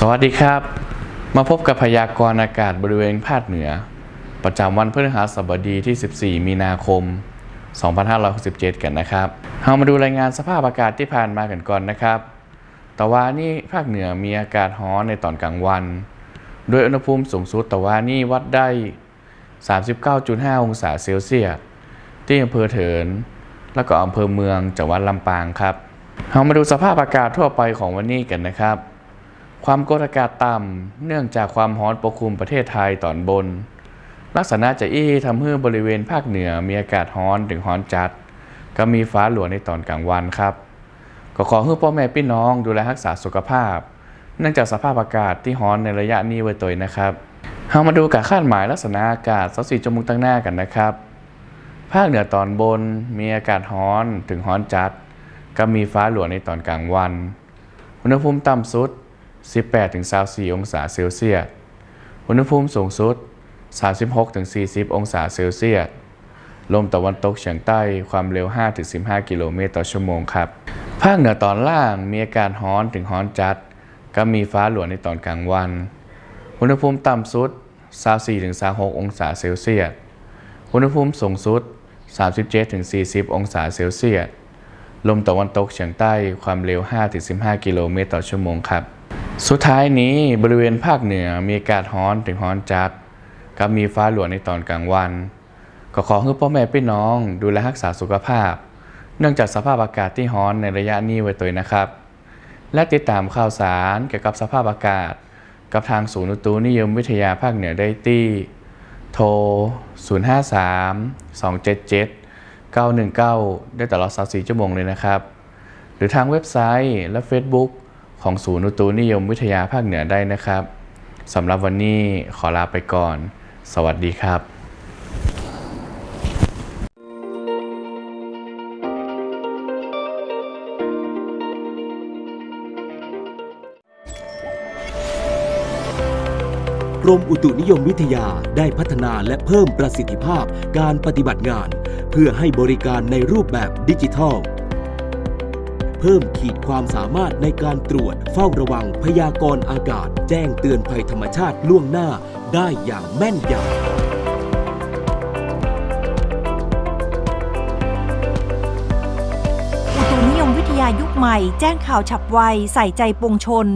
สวัสดีครับ มาพบกับพยากรณ์อากาศบริเวณภาคเหนือ ประจำวันพฤหัสบดีที่ 14 มีนาคม 2567 กันนะครับเรามาดูรายงานสภาพอากาศที่ผ่านมากันก่อนนะครับ ตะวันนี้ภาคเหนือมีอากาศร้อนในตอนกลางวัน โดยอุณหภูมิสูงสุดตะวันนี้วัดได้ 39.5 องศาเซลเซียสที่อำเภอเถิน แล้วก็อำเภอเมืองจังหวัดลำปางครับเรามาดูสภาพอากาศทั่วไปของวันนี้กันนะครับ ความกดอากาศต่ำเนื่องจากความร้อนปกคลุมประเทศไทยตอนบน ลักษณะจะอี้ทำให้บริเวณภาคเหนือมีอากาศร้อนถึงร้อนจัด ก็มีฟ้าหลวในตอนกลางวันครับ ก็ขอให้พ่อแม่พี่น้องดูแลรักษาสุขภาพ เนื่องจากสภาพอากาศที่ร้อนในระยะนี้ไว้ตัวนะครับเรามาดูการคาดหมายลักษณะอากาศสักสี่ชั่วโมงตั้งหน้ากันนะครับ ภาคเหนือตอนบนมีอากาศร้อนถึงร้อนจัด ก็มีฟ้าหลวในตอนกลางวัน อุณหภูมิต่ำสุด 18-24 องศาเซลเซียส อุณหภูมิสูงสุด 36-40 องศาเซลเซียส ลมตะวันตกเฉียงใต้ความเร็ว 5-15 กิโลเมตรต่อชั่วโมงครับ ภาคเหนือตอนล่างมีอากาศร้อนถึงร้อนจัด ก็มีฟ้าหลวในตอนกลางวัน อุณหภูมิต่ำสุด24-26องศาเซลเซียส อุณหภูมิสูงสุด 37-40 องศาเซลเซียส ลมตะวันตกเฉียงใต้ความเร็ว 5-15 กิโลเมตรต่อชั่วโมงครับ สุดท้ายนี้บริเวณภาคเหนือมีอากาศร้อนถึงร้อนจัดกับมีฟ้าหลวงในตอนกลางวัน ก็ขอให้พ่อแม่พี่น้องดูแลรักษาสุขภาพ เนื่องจากสภาพอากาศที่ร้อนในระยะนี้ไว้ตัวนะครับ และติดตามข่าวสารเกี่ยวกับสภาพอากาศ กับทางศูนย์อุตุนิยมวิทยาภาคเหนือได้ที่โทร 053 277 919 ได้ตลอด 24 ชั่วโมงเลยนะครับ หรือทางเว็บไซต์และ Facebook ของศูนย์อุตุนิยมวิทยาภาคเหนือได้นะครับสำหรับวันนี้ขอลาไปก่อน สวัสดีครับกรมอุตุนิยมวิทยาได้พัฒนาและเพิ่มประสิทธิภาพการปฏิบัติงาน เพื่อให้บริการในรูปแบบดิจิทัล เพิ่มขีดความสามารถในการตรวจ เฝ้าระวังพยากรณ์อากาศ แจ้งเตือนภัยธรรมชาติล่วงหน้าได้อย่างแม่นยำอุตุนิยมวิทยายุคใหม่ แจ้งข่าวฉับไว ใส่ใจปวงชน